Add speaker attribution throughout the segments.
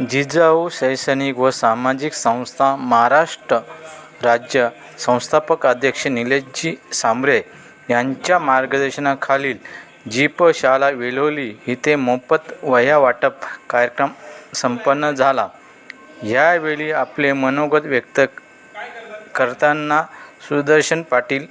Speaker 1: जिजाऊ शैक्षणिक व सामाजिक संस्था महाराष्ट्र राज्य संस्थापक अध्यक्ष निलेशजी सांबरे यांच्या मार्गदर्शनाखालील जीप शाळा वेलोली इथे मोफत वह्या वाटप कार्यक्रम संपन्न झाला. यावेळी आपले मनोगत व्यक्त करताना सुदर्शन पाटील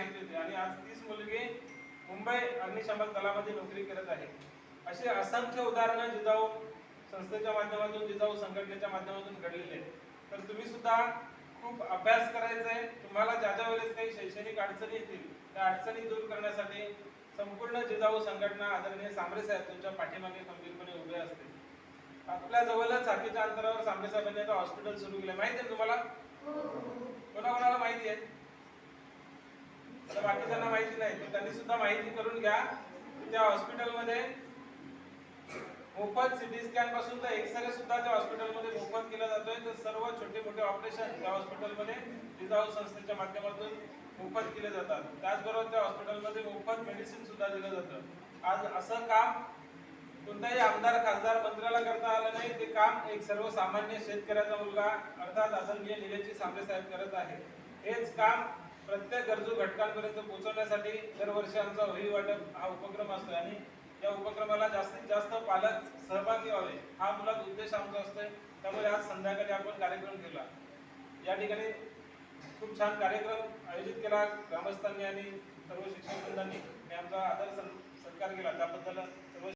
Speaker 2: माहिती होती. आणि आज तीच मुलगी मुंबई अग्निशमन दलामध्ये नोकरी करत आहे. असे असंख्य उदाहरणं जिजाऊ संस्थेच्या माध्यमातून जिजाऊ संघटनेच्या माध्यमातून घडलेली आहेत. तर तुम्ही सुद्धा खूप अभ्यास करायचा आहे तुम्हाला ज्या ज्या वेळेस काही शैक्षणिक अडचणी येतील त्या अडचणी दूर करण्यासाठी संपूर्ण जिजाऊ संघटना आदरणीय सांबरे साहेब तुमच्या पाठीमागे खंबीरपणे उभे असते आपल्या जवळच साठीच्या अंतरावर सांबरे साहेबांनी आता हॉस्पिटल सुरू केलं माहिती आहे तुम्हाला? कोणाकोणाला माहिती आहे? आता बाकीच्यांना माहिती नाही. तर त्यांनी सुद्धा माहिती करून घ्या त्या हॉस्पिटलमध्ये मोफत सिटी स्कॅनपासून तर एक्सरे सुद्धा त्या हॉस्पिटलमध्ये मोफत केला जातोय. तर सर्व छोटे मोठे ऑपरेशन त्या हॉस्पिटलमध्ये जिजाऊ संस्थेच्या माध्यमातून मोफत केले जातात. त्याचबरोबर त्या हॉस्पिटलमध्ये मोफत मेडिसिन सुद्धा दिलं जातं. आज असं काम कोणताही आमदार खासदार मंत्र्याला करता आलं नाही. ते काम एक सर्वसामान्य शेतकऱ्याचा मुलगा अर्थात आदरणीय निलेची सांबरे साहेब करत आहे. हेच काम प्रत्येक गरजू घटकांपर्यंत पोहोचवण्यासाठी दरवर्षी आमचा वही वाटप हा उपक्रम असतो आणि या उपक्रमाला जास्तीत जास्त पालक सहभागी व्हावे हा मुळात उद्देश आमचा असतोय. त्यामुळे आज संध्याकाळी आपण कार्यक्रम केला या ठिकाणी खूप छान कार्यक्रम आयोजित केला ग्रामस्थांनी आणि सर्व शिक्षक वृंदांनी आणि आमचा आदर सं- सत्कार केला. त्याबद्दल सर्व